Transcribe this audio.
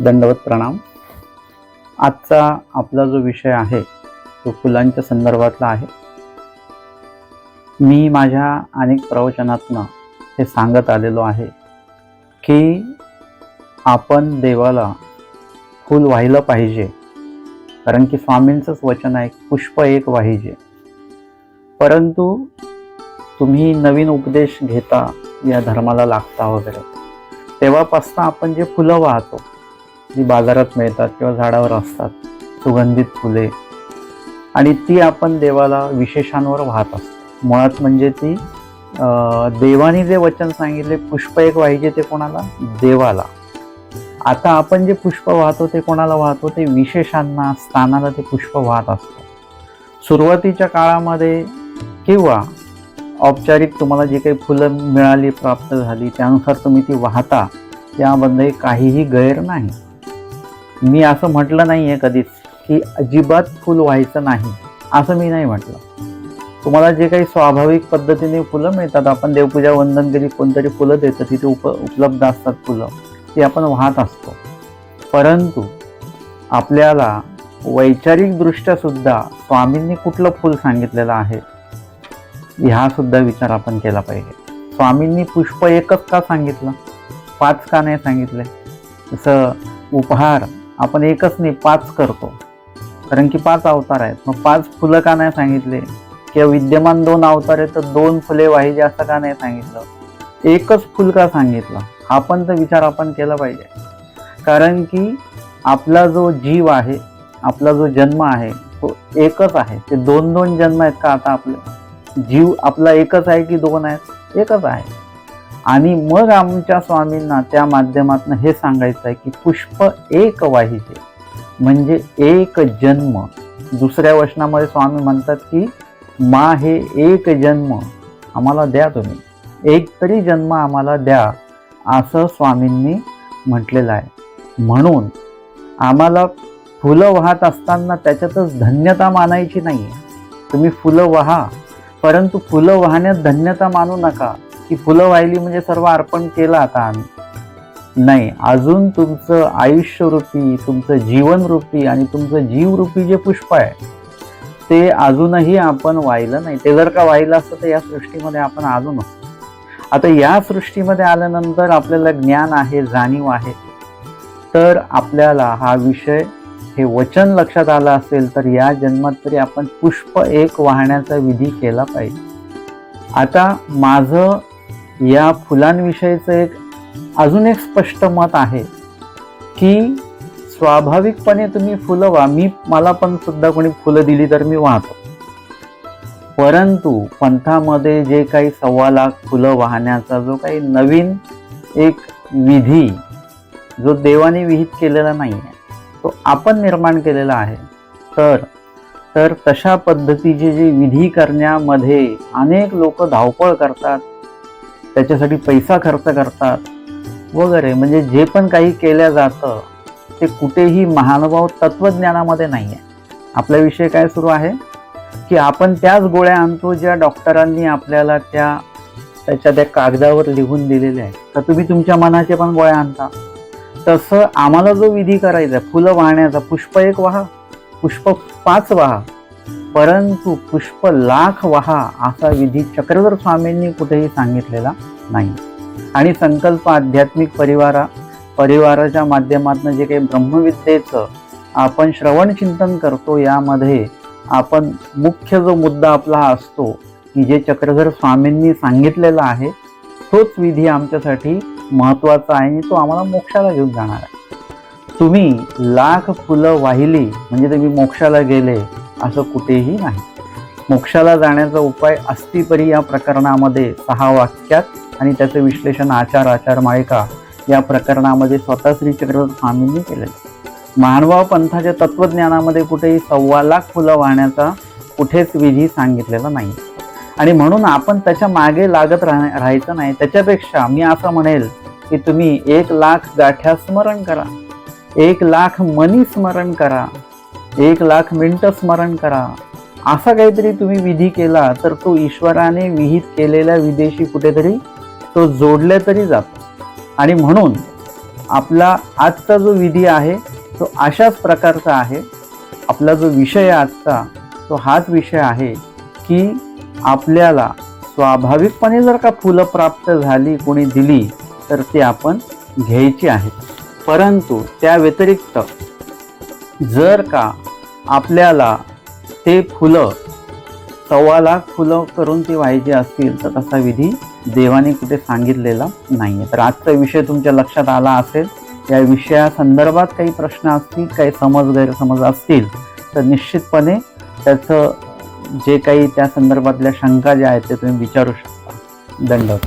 दंडवत प्रणाम. आजचा आपला जो विषय आहे तो फुलांच्या संदर्भातला आहे. मी माझ्या अनेक प्रवचनातनं हे सांगत आलेलो आहे की आपण देवाला फूल वाहिलं पाहिजे. कारण की स्वामींचंच वचन आहे पुष्प एक वाहिजे. परंतु तुम्ही नवीन उपदेश घेता या धर्माला लागता वगैरे. तेव्हापासून आपण जे फुलं वाहतो जी बाजारात मिळतात किंवा झाडावर असतात सुगंधित फुले. आणि ती आपण देवाला विशेषांवर वाहत असतो. मुळात म्हणजे ती देवानी देवाने जे वचन सांगितले पुष्प एक वाहिजे ते कोणाला? देवाला. आता आपण जे पुष्प वाहतो ते कोणाला वाहतो? ते विशेषांना स्थानाला ते पुष्प वाहत असतो. सुरुवातीच्या काळामध्ये किंवा औपचारिक तुम्हाला जी काही फुलं मिळाली प्राप्त झाली त्यानुसार तुम्ही ती वाहता त्याबद्दल काहीही गैर नाही. मी असं म्हटलं नाही आहे कधीच की अजिबात फुल व्हायचं नाही. असं मी नाही म्हटलं. तुम्हाला जे काही स्वाभाविक पद्धतीने फुलं मिळतात आपण देवपूजा वंदन केली कोणतरी फुलं देतं तिथे उप उपलब्ध असतात फुलं ती आपण वाहत असतो. परंतु आपल्याला वैचारिकदृष्ट्या सुद्धा स्वामींनी कुठलं फुल सांगितलेलं आहे ह्यासुद्धा विचार आपण केला पाहिजे. स्वामींनी पुष्प एकच का सांगितलं? पाच का नाही सांगितले? जसं उपहार आपण एकच नाही पाच करतो. कारण की पाच अवतार आहेत. मग पाच फुलं का नाही सांगितले? किंवा विद्यमान दोन अवतार आहेत तर दोन फुले वाहिजे असं का नाही सांगितलं? एकच फुल का सांगितलं? हा पण तर विचार आपण केला पाहिजे. कारण की आपला जो जीव आहे आपला जो जन्म आहे तो एकच आहे. ते दोन दोन जन्म आहेत का आता आपले? जीव आपला एकच आहे की दोन आहेत? एकच आहे. आणि मग आमच्या स्वामींना त्या माध्यमातून हे सांगायचं आहे की पुष्प एक वाहिते म्हणजे एक जन्म. दुसऱ्या वचनामध्ये स्वामी म्हणतात की मा हे एक जन्म आम्हाला द्या तुम्ही. एक तरी जन्म आम्हाला द्या असं स्वामींनी म्हटलेलं आहे. म्हणून आम्हाला फुलं वाहत असताना त्याच्यातच धन्यता मानायची नाही तुम्ही फुलं वाहा परंतु फुलं वाहण्यात धन्यता मानू नका. की फुलं वाहिली म्हणजे सर्व अर्पण केलं आता आम्ही. नाही अजून तुमचं आयुष्यरूपी तुमचं जीवनरूपी आणि तुमचं जीवरूपी जे पुष्प आहे ते अजूनही आपण वाहिलं नाही. ते जर का वाहिलं असतं तर या सृष्टीमध्ये आपण आलो नसतो. आता या सृष्टीमध्ये आल्यानंतर आपल्याला ज्ञान आहे जाणीव आहे. तर आपल्याला हा विषय हे वचन लक्षात आलं असेल तर या जन्मात तरी आपण पुष्प एक वाहण्याचा विधी केला पाहिजे. आता माझं या फुलांविषयीचं एक अजून एक स्पष्ट मत आहे की स्वाभाविकपणे तुम्ही फुलं वा मी मला पण सुद्धा कोणी फुलं दिली तर मी वाहतो. परंतु पंथामध्ये जे काही सव्वा लाख फुलं वाहण्याचा जो काही नवीन एक विधी जो देवाने विहित केलेला नाही आहे तो आपण निर्माण केलेला आहे तर तर तशा पद्धतीचे जे विधी करण्यामध्ये अनेक लोक धावपळ करतात त्याच्यासाठी पैसा खर्च करतात वगैरे. म्हणजे जे पण काही केलं जातं ते कुठेही महानुभाव तत्वज्ञानामध्ये नाही आहे आपल्याविषयी काय सुरू आहे? की आपण त्याच गोळ्या आणतो ज्या डॉक्टरांनी आपल्याला त्या त्याच्या त्या कागदावर लिहून दिलेल्या आहेत. तर तुम्ही तुमच्या मनाचे पण गोळ्या आणता. तसं आम्हाला जो विधी करायचा आहे फुलं वाहण्याचा पुष्प एक वाहा पुष्प पाच वाहा परंतु पुष्प लाख वाहा असा विधी चक्रधर स्वामींनी कुठेही सांगितलेला नाही. आणि संकल्प आध्यात्मिक परिवारा परिवाराच्या माध्यमातून जे काही ब्रह्मविद्येचं आपण श्रवण चिंतन करतो यामध्ये आपण मुख्य जो मुद्दा आपला असतो की जे चक्रधर स्वामींनी सांगितलेला आहे तोच विधी आमच्यासाठी महत्त्वाचा आहे आणि तो आम्हाला मोक्षाला घेऊन जाणार आहे. तुम्ही लाख फुलं वाहिली म्हणजे तुम्ही मोक्षाला गेले असं कुठेही नाही. मोक्षाला जाण्याचा उपाय अस्तिपरी या प्रकरणामध्ये सहा वाक्यात आणि त्याचं विश्लेषण आचार आचार माळिका या प्रकरणामध्ये स्वतः श्री स्वामींनी केलेलं मानवा पंथाच्या तत्वज्ञानामध्ये कुठेही सव्वा लाख फुलं वाहण्याचा कुठेच विधी सांगितलेला नाही. आणि म्हणून आपण त्याच्यामागे लागत राह राहायचं नाही. त्याच्यापेक्षा मी असं म्हणेल की तुम्ही एक लाख गाठ्या स्मरण करा. एक लाख मनी स्मरण करा. एक लाख मिनटं स्मरण करा. असा काहीतरी तुम्ही विधी केला तर तो ईश्वराने विहित केलेल्या विधेशी कुठेतरी तो जोडल्या तरी जातो. आणि म्हणून आपला आजचा जो विधी आहे तो अशाच प्रकारचा आहे. आपला जो विषय आहे आजचा तो हाच विषय आहे की आपल्याला स्वाभाविकपणे जर का फुलं प्राप्त झाली कोणी दिली तर ती आपण घ्यायची आहेत परंतु त्या व्यतिरिक्त जर का आपल्याला ते फुलं सव्वा लाख फुलं करून ती व्हायची असतील तर तसा विधी देवाने कुठे सांगितलेला नाही आहे तर आजचा विषय तुमच्या लक्षात आला असेल या विषयासंदर्भात काही प्रश्न असतील काही समज गैरसमज असतील तर निश्चितपणे त्याचं जे काही त्या संदर्भातल्या शंका ज्या आहेत ते तुम्ही विचारू शकता. दंडवत